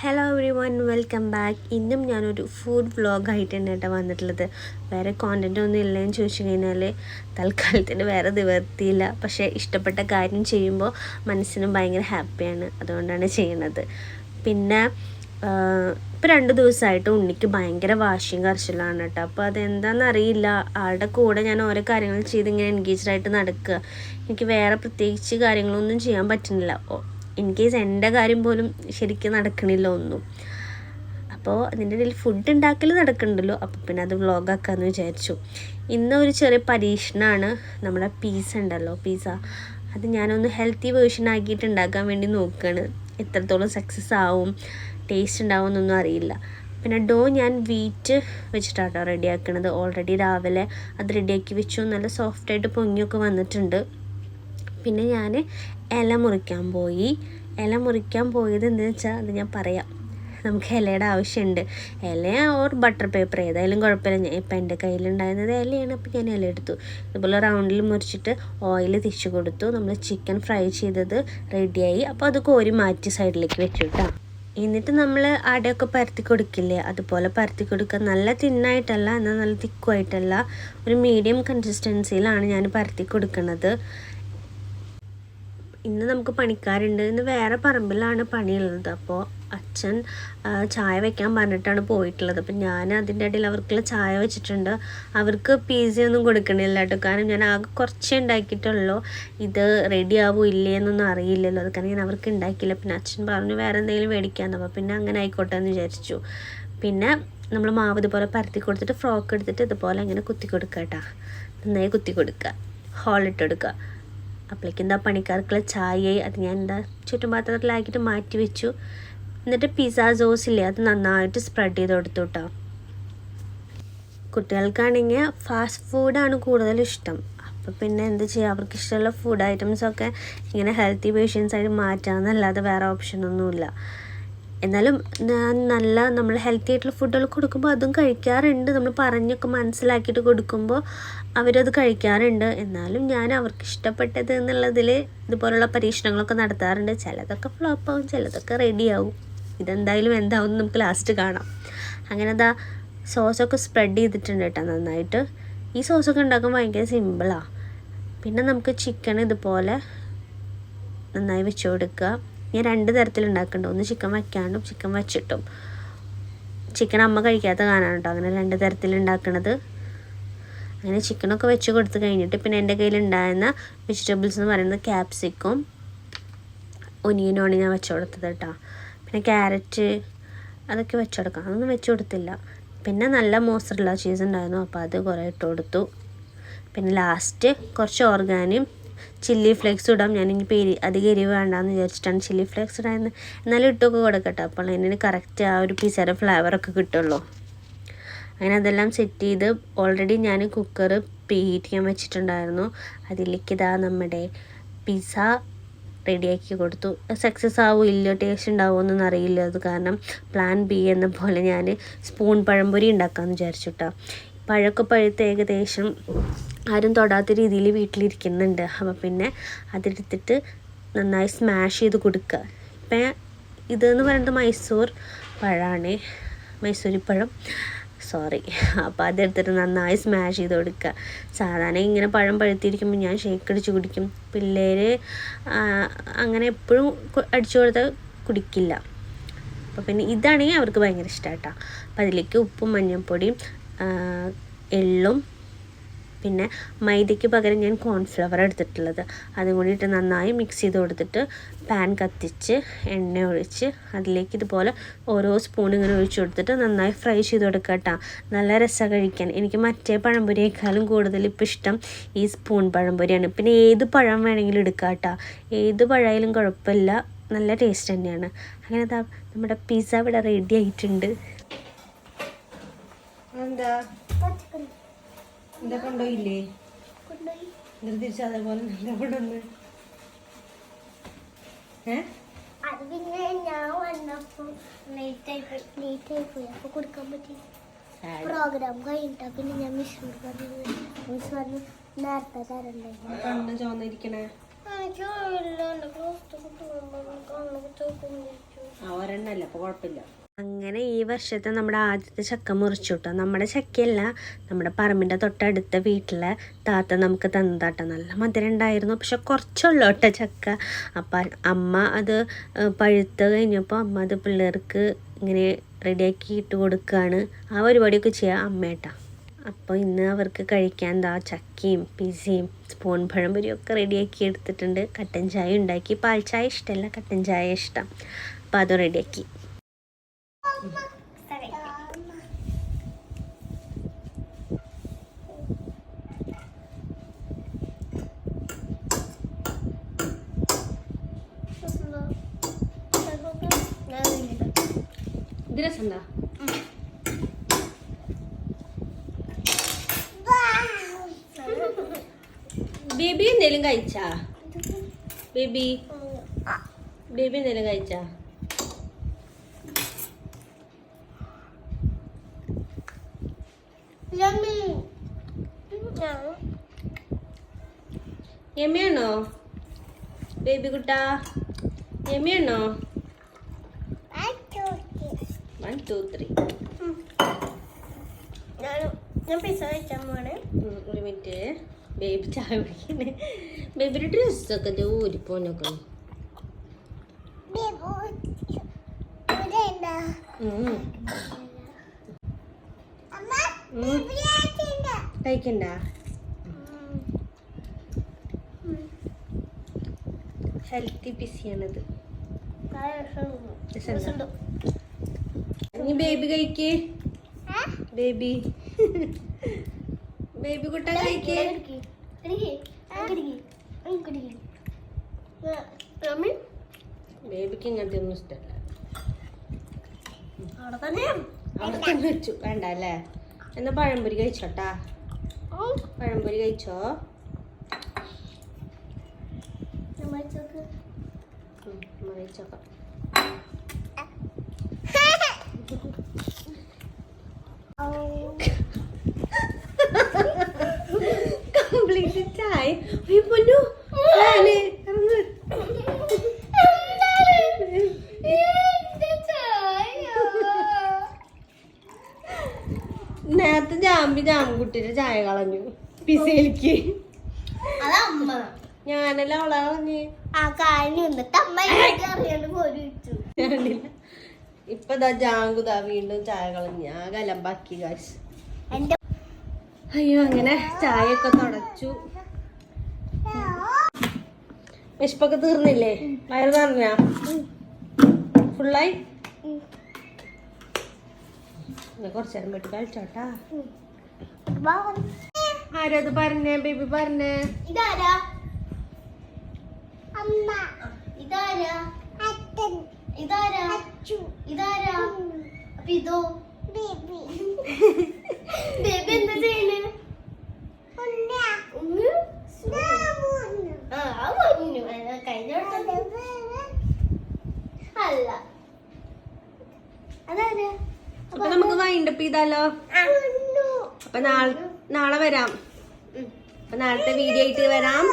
Hello everyone welcome back ഇന്നും ഞാനൊരു food വ്ളോഗായിട്ട് തന്നെ കേട്ടോ വന്നിട്ടുള്ളത്. വേറെ കോണ്ടന്റ് ഒന്നും ഇല്ലെന്ന് ചോദിച്ചു കഴിഞ്ഞാൽ തൽക്കാലത്തിന് വേറെ നിവർത്തിയില്ല പക്ഷേ ഇഷ്ടപ്പെട്ട കാര്യം ചെയ്യുമ്പോൾ മനസ്സിനും ഭയങ്കര ഹാപ്പിയാണ് അതുകൊണ്ടാണ് ചെയ്യണത്. പിന്നെ ഇപ്പോൾ രണ്ട് ദിവസമായിട്ട് ഉണ്ണിക്ക് ഭയങ്കര വാശിയും കർശനമാണ് കേട്ടോ. അപ്പോൾ അതെന്താണെന്ന് അറിയില്ല. ആളുടെ കൂടെ ഞാൻ ഓരോ കാര്യങ്ങൾ ചെയ്ത് ഇങ്ങനെ എൻഗേജ്ഡായിട്ട് നടക്കുക. എനിക്ക് വേറെ പ്രത്യേകിച്ച് കാര്യങ്ങളൊന്നും ചെയ്യാൻ പറ്റുന്നില്ല. ഇൻ കേസ് എന്റെ കാര്യം പോലും ശരിക്കും നടക്കണില്ല ഒന്നും. അപ്പോൾ അതിന്റെ ഇടയിൽ ഫുഡ് ഉണ്ടാക്കൽ നടക്കുന്നുണ്ടല്ലോ അപ്പോൾ പിന്നെ അത് വ്ളോഗാക്കാമെന്ന് വിചാരിച്ചു. ഇന്ന് ഒരു ചെറിയ പരീക്ഷണമാണ് നമ്മുടെ പീസ ഉണ്ടല്ലോ പീസ അത് ഞാനൊന്ന് ഹെൽത്തി വേർഷൻ ആക്കിയിട്ട് ഉണ്ടാക്കാൻ വേണ്ടി നോക്കുകയാണ് എത്രത്തോളം സക്സസ് ആവും ടേസ്റ്റ് ഉണ്ടാവും എന്നൊന്നും അറിയില്ല. പിന്നെ ഡോ ഞാൻ വീറ്റ് വെച്ചിട്ടാട്ടോ റെഡിയാക്കണത് ഓൾറെഡി രാവിലെ അത് റെഡിയാക്കി വെച്ചു. നല്ല സോഫ്റ്റായിട്ട് പൊങ്ങിയൊക്കെ വന്നിട്ടുണ്ട്. പിന്നെ ഞാൻ ഇല മുറിക്കാൻ പോയി. ഇല മുറിക്കാൻ പോയത് എന്താണെന്ന് വെച്ചാൽ അത് ഞാൻ പറയാം. നമുക്ക് ഇലയുടെ ആവശ്യമുണ്ട്. ഇല ഓർ ബട്ടർ പേപ്പർ ഏതായാലും കുഴപ്പമില്ല. ഇപ്പം എന്റെ കയ്യിലുണ്ടായിരുന്നത് ഇലയാണ്. അപ്പോൾ ഞാൻ ഇല എടുത്തു. ഇതുപോലെ റൗണ്ടിൽ മുറിച്ചിട്ട് ഓയിൽ തിരിച്ചു കൊടുത്തു. നമ്മൾ ചിക്കൻ ഫ്രൈ ചെയ്തത് റെഡിയായി അപ്പോൾ അത് കോരി മാറ്റി സൈഡിലേക്ക് വെച്ചു കേട്ടോ എന്നിട്ട് നമ്മൾ അടയൊക്കെ പരത്തി കൊടുക്കില്ലേ? അതുപോലെ പരത്തി കൊടുക്കുക. നല്ല തിന്നായിട്ടല്ല എന്നാൽ നല്ല തിക്കുമായിട്ടല്ല ഒരു മീഡിയം കൺസിസ്റ്റൻസിയിലാണ് ഞാൻ പരത്തി കൊടുക്കുന്നത്. ഇന്ന് നമുക്ക് പണിക്കാരുണ്ട് ഇന്ന് വേറെ പറമ്പിലാണ് പണിയുള്ളത്. അപ്പോൾ അച്ഛൻ ചായ വെക്കാൻ പറഞ്ഞിട്ടാണ് പോയിട്ടുള്ളത്. അപ്പം ഞാൻ അതിന്റെ ഇടയിൽ അവർക്കുള്ള ചായ വെച്ചിട്ടുണ്ട്. അവർക്ക് പി സി ഒന്നും കൊടുക്കണില്ല കേട്ടോ. കാരണം ഞാൻ ആകെ കുറച്ചേ ഉണ്ടാക്കിയിട്ടുള്ളൂ. ഇത് റെഡി ആവോ ഇല്ലേ എന്നൊന്നും അറിയില്ലല്ലോ. അത് കാരണം ഞാൻ അവർക്ക് ഉണ്ടാക്കിയില്ല. പിന്നെ അച്ഛൻ പറഞ്ഞു വേറെ എന്തെങ്കിലും മേടിക്കാമെന്ന് അപ്പോൾ പിന്നെ അങ്ങനെ ആയിക്കോട്ടെ എന്ന് വിചാരിച്ചു. പിന്നെ നമ്മൾ മാവ് ഇതുപോലെ പരത്തി കൊടുത്തിട്ട് ഫ്രോക്ക് എടുത്തിട്ട് ഇതുപോലെ അങ്ങനെ കുത്തി കൊടുക്കുക കേട്ടോ. നന്നായി കുത്തി കൊടുക്കുക. ഹോളിട്ട് കൊടുക്കുക. അപ്പോഴേക്കും എന്താ പണിക്കാർക്കുള്ള ചായയായി. അത് ഞാൻ എന്താ ചുറ്റുപാത്രത്തിലാക്കിയിട്ട് മാറ്റി വെച്ചു. എന്നിട്ട് പിസ്സ സോസ് ഇല്ലേ അത് നന്നായിട്ട് സ്പ്രെഡ് ചെയ്ത് കൊടുത്തു കേട്ടോ കുട്ടികൾക്കാണെങ്കിൽ ഫാസ്റ്റ് ഫുഡാണ് കൂടുതൽ ഇഷ്ടം. അപ്പോൾ പിന്നെ എന്ത് ചെയ്യുക അവർക്ക് ഇഷ്ടമുള്ള ഫുഡ് ഐറ്റംസൊക്കെ ഇങ്ങനെ ഹെൽത്തി പേഷ്യൻസ് ആയിട്ട് മാറ്റാമെന്നല്ലാതെ വേറെ ഓപ്ഷനൊന്നുമില്ല എന്നാലും നല്ല നമ്മൾ ഹെൽത്തി ആയിട്ടുള്ള ഫുഡുകൾ കൊടുക്കുമ്പോൾ അതും കഴിക്കാറുണ്ട്. നമ്മൾ പറഞ്ഞൊക്കെ മനസ്സിലാക്കിയിട്ട് കൊടുക്കുമ്പോൾ അവരത് കഴിക്കാറുണ്ട്. എന്നാലും ഞാൻ അവർക്ക് ഇഷ്ടപ്പെട്ടത് എന്നുള്ളതിൽ ഇതുപോലുള്ള പരീക്ഷണങ്ങളൊക്കെ നടത്താറുണ്ട്. ചിലതൊക്കെ ഫ്ലോപ്പ് ആവും ചിലതൊക്കെ റെഡിയാവും ഇതെന്തായാലും എന്താവും നമുക്ക് ലാസ്റ്റ് കാണാം. അങ്ങനെ അതാ സോസൊക്കെ സ്പ്രെഡ് ചെയ്തിട്ടുണ്ട് കേട്ടോ നന്നായിട്ട്. ഈ സോസൊക്കെ ഉണ്ടാക്കാൻ ഭയങ്കര സിമ്പിളാണ് പിന്നെ നമുക്ക് ചിക്കൻ ഇതുപോലെ നന്നായി വെച്ച് കൊടുക്കുക. ഞാൻ രണ്ട് തരത്തിൽ ഉണ്ടാക്കുന്നുണ്ട് ഒന്ന് ചിക്കൻ വയ്ക്കാണ്ടും ചിക്കൻ വെച്ചിട്ടും. ചിക്കൻ അമ്മ കഴിക്കാത്ത കാണാൻ കേട്ടോ. അങ്ങനെ രണ്ട് തരത്തിൽ ഉണ്ടാക്കണത് അങ്ങനെ ചിക്കനൊക്കെ വെച്ച് കൊടുത്ത് കഴിഞ്ഞിട്ട് പിന്നെ എന്റെ കയ്യിൽ ഉണ്ടായിരുന്ന വെജിറ്റബിൾസ് എന്ന് പറയുന്നത് ക്യാപ്സിക്കും ഒനിയനുമാണ് ഞാൻ വെച്ച് കൊടുത്തത് കേട്ടോ. പിന്നെ ക്യാരറ്റ് അതൊക്കെ വെച്ച് കൊടുക്കാം. അതൊന്നും വെച്ച് കൊടുത്തില്ല. പിന്നെ നല്ല മോസറുള്ള ചീസ് ഉണ്ടായിരുന്നു. അപ്പോൾ അത് കുറേ ഇട്ട് കൊടുത്തു. പിന്നെ ലാസ്റ്റ് കുറച്ച് ഓർഗാനും ചില്ലി ഫ്ലേക്സ് ഇടാം. ഞാനിപ്പോൾ എരി അധികം എരിവ് വേണ്ടാന്ന് വിചാരിച്ചിട്ടാണ് ചില്ലി ഫ്ലേക്സ് ഇടാന്ന് എന്നാലും ഇട്ടൊക്കെ കൊടുക്കട്ടെ. അപ്പോൾ അതിന് കറക്റ്റ് ആ ഒരു പിസയുടെ ഫ്ലേവറൊക്കെ കിട്ടുള്ളൂ. അങ്ങനെ അതെല്ലാം സെറ്റ് ചെയ്ത് ഓൾറെഡി ഞാൻ കുക്കർ പ്രീഹീറ്റ് ചെയ്യാൻ വെച്ചിട്ടുണ്ടായിരുന്നു. അതിലേക്ക് ഇതാ നമ്മുടെ പിസ്സ റെഡിയാക്കി കൊടുത്തു. സക്സസ് ആവോ ഇല്ലയോ ടേസ്റ്റ് ഉണ്ടാവുമോ എന്നൊന്നും അറിയില്ല. അത് കാരണം പ്ലാൻ ബി എന്ന പോലെ ഞാൻ സ്പൂൺ പഴംപൊരി ഉണ്ടാക്കാമെന്ന് വിചാരിച്ചു കേട്ടോ പഴമൊക്കെ പഴുത്ത് ഏകദേശം ആരും തൊടാത്ത രീതിയിൽ വീട്ടിലിരിക്കുന്നുണ്ട്. അപ്പോൾ പിന്നെ അതെടുത്തിട്ട് നന്നായി സ്മാഷ് ചെയ്ത് കൊടുക്കുക. ഇപ്പം ഇതെന്ന് പറയുന്നത് മൈസൂർ പഴമാണ് മൈസൂരിപ്പഴം. സോറി അപ്പോൾ അതെടുത്തിട്ട് നന്നായി സ്മാഷ് ചെയ്ത് കൊടുക്കുക. സാധാരണ ഇങ്ങനെ പഴം പഴുത്തിരിക്കുമ്പോൾ ഞാൻ ഷേക്ക് അടിച്ച് കുടിക്കും. പിള്ളേർ അങ്ങനെ എപ്പോഴും അടിച്ചു കൊടുത്താൽ കുടിക്കില്ല. അപ്പോൾ പിന്നെ ഇതാണെങ്കിൽ അവർക്ക് ഭയങ്കര ഇഷ്ടമായിട്ടാണ് അപ്പോൾ അതിലേക്ക് ഉപ്പും മഞ്ഞൾപ്പൊടിയും എള്ളും. പിന്നെ മൈദയ്ക്ക് പകരം ഞാൻ കോൺഫ്ലവർ എടുത്തിട്ടുള്ളത്. അതും കൂടിയിട്ട് നന്നായി മിക്സ് ചെയ്ത് കൊടുത്തിട്ട് പാൻ കത്തിച്ച് എണ്ണ ഒഴിച്ച് അതിലേക്ക് ഇതുപോലെ ഓരോ സ്പൂൺ ഇങ്ങനെ ഒഴിച്ച് കൊടുത്തിട്ട് നന്നായി ഫ്രൈ ചെയ്ത് കൊടുക്കുക കേട്ടോ നല്ല രസമാണ് കഴിക്കാൻ. എനിക്ക് മറ്റേ പഴംപൊരിയേക്കാളും കൂടുതൽ ഇപ്പോൾ ഇഷ്ടം ഈ സ്പൂൺ പഴംപൊരിയാണ്. പിന്നെ ഏത് പഴം വേണമെങ്കിലും എടുക്കാം കേട്ടോ ഏത് പഴമായാലും കുഴപ്പമില്ല. നല്ല ടേസ്റ്റ് തന്നെയാണ്. അങ്ങനെ നമ്മുടെ പിസ്സ ഇവിടെ റെഡി ആയിട്ടുണ്ട്. എന്താ? എന്താ കൊണ്ടുപോയില്ലേ? എന്നിട്ട് തിരിച്ച് അതേപോലെ എന്താ കൊണ്ടുവന്ന്? ഏ? അത് പിന്നെ ഞാൻ വന്നപ്പോ ലേറ്റ് ആയി പോയി ലേറ്റ് ആയി പോയി. അപ്പൊ കൊടുക്കാൻ പറ്റി. പ്രോഗ്രാം കഴിഞ്ഞിട്ടാ. പിന്നെ ഞാൻ മിസ്സിനോട് പറഞ്ഞു മിസ് പറഞ്ഞു നേരത്തെ തരണ്ടേ? കണ്ണ് ചോന്നിരിക്കണേ എനിക്ക് അറിയില്ല എന്റെ ക്ലോസ് കണ്ണൊക്കെ ചോക്കും ആ ഒരെണ്ണല്ല അപ്പൊ കുഴപ്പമില്ല. അങ്ങനെ ഈ വർഷത്തെ നമ്മുടെ ആദ്യത്തെ ചക്ക മുറിച്ചു കേട്ടോ നമ്മുടെ ചക്കയല്ല നമ്മുടെ പറമ്പിന്റെ തൊട്ടടുത്ത വീട്ടിലെ താത്ത നമുക്ക് തന്നതാട്ടോ. നല്ല മധുരം ഉണ്ടായിരുന്നു. പക്ഷെ കുറച്ചുള്ളൂ കേട്ടോ ചക്ക. അപ്പം അമ്മ അത് പഴുത്ത് കഴിഞ്ഞപ്പോൾ അമ്മ അത് പിള്ളേർക്ക് ഇങ്ങനെ റെഡിയാക്കി ഇട്ട് കൊടുക്കുകയാണ് ആ പരിപാടിയൊക്കെ ചെയ്യുക അമ്മേട്ടാ. അപ്പോൾ ഇന്ന് അവർക്ക് കഴിക്കാൻ എന്താ ചക്കയും പിസയും സ്പൂൺ പഴംപൊരിയും ഒക്കെ റെഡിയാക്കി എടുത്തിട്ടുണ്ട്. കട്ടൻ ചായ ഉണ്ടാക്കി. പാൽ ചായ ഇഷ്ടമല്ല കട്ടൻ ചായ ഇഷ്ടം. അപ്പോൾ അത് റെഡിയാക്കി. ഇത് രസമുണ്ടോ? ബേബി എന്തേലും കഴിച്ചാ? ബേബി? ബേബി എന്തേലും കഴിച്ചാ? യമ്മിയാണോ ബേബി കുട്ടാ യമ്മിയാണോ വൺ ടു ത്രീ ഞാൻ പിസ കഴിച്ചാൽ ഒരു മിനിറ്റ്. ബേബി ചായ കുടിക്കണേ. ബേബിയുടെ ഡ്രസ്സൊക്കെ ജോലി ഊരിപ്പോനൊക്കെ കഴിക്കണ്ട? ഹെൽത്തി പിസിയാണിത്? ഇനി ബേബി കഴിക്കേ. ബേബി ബേബി കുട്ട കഴിക്കേ. ബേബിക്ക് ഇങ്ങനത്തെ ഒന്നും ഇഷ്ടമല്ല അവിടെ തന്നെ? അവിടെ തന്നെ വെച്ചു. വേണ്ട അല്ലേ? എന്നാ പഴംപൊരി കഴിച്ചോട്ടാ? പഴംപൊരി കഴിച്ചോ? അമ്മ കഴിച്ചോക്കാം കംപ്ലീറ്റ് ചായ അയ്യോ പൊന്നു. ഫാന്, ഇറങ്ങ്. നേരത്തെ ജാമ്പി ജാമ്പുട്ടിയുടെ ചായ കളഞ്ഞു. പിസയിലേക്ക് ഞാനല്ല അവളെ കളഞ്ഞ്? ആ അമ്മ അറിയാണ്ട് പോലും ഇട്ടു ഇപ്പൊ ദാ ജാങ്കുതാ വീണ്ടും ചായ കളഞ്ഞ്. ആ അലമ്പാക്കി കാശ് എന്റെ അയ്യോ അങ്ങനെ ചായയൊക്കെ തുടച്ചു. വിശപ്പൊക്കെ തീർന്നില്ലേ? വയറ് നിറഞ്ഞാ? ഫുള്ളായി? കുറച്ച് നേരം പോയിട്ട് കളിച്ചോട്ടാ. അത് പറഞ്ഞേ? ബേബി പറഞ്ഞേ? ഇതാരാ? അമ്മ. ഇതാരാ? അച്ഛൻ. ഇതാരാ? അച്ചു. ഇതാരാ? അപ്പൊ ഇതോ? ബേബി. ബേബി എന്താ ചെയ്യണേ? ഉമ്മ? ആ, ആ പൊന്നു. അത് കഴിഞ്ഞ വട്ടം. അല്ല. അതാരാ? അപ്പൊ നമുക്ക് വൈൻഡപ്പ് ചെയ്താലോ? അപ്പൊ നാളെ നാളെ വരാം. അപ്പൊ നാളത്തെ വീഡിയോ ആയിട്ട് വരാം.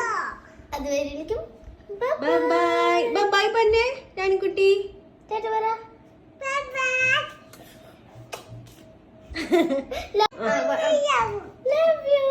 അതുവരെയും ബൈ ബൈ പന്നെ രാണിക്കുട്ടി ലവ് യു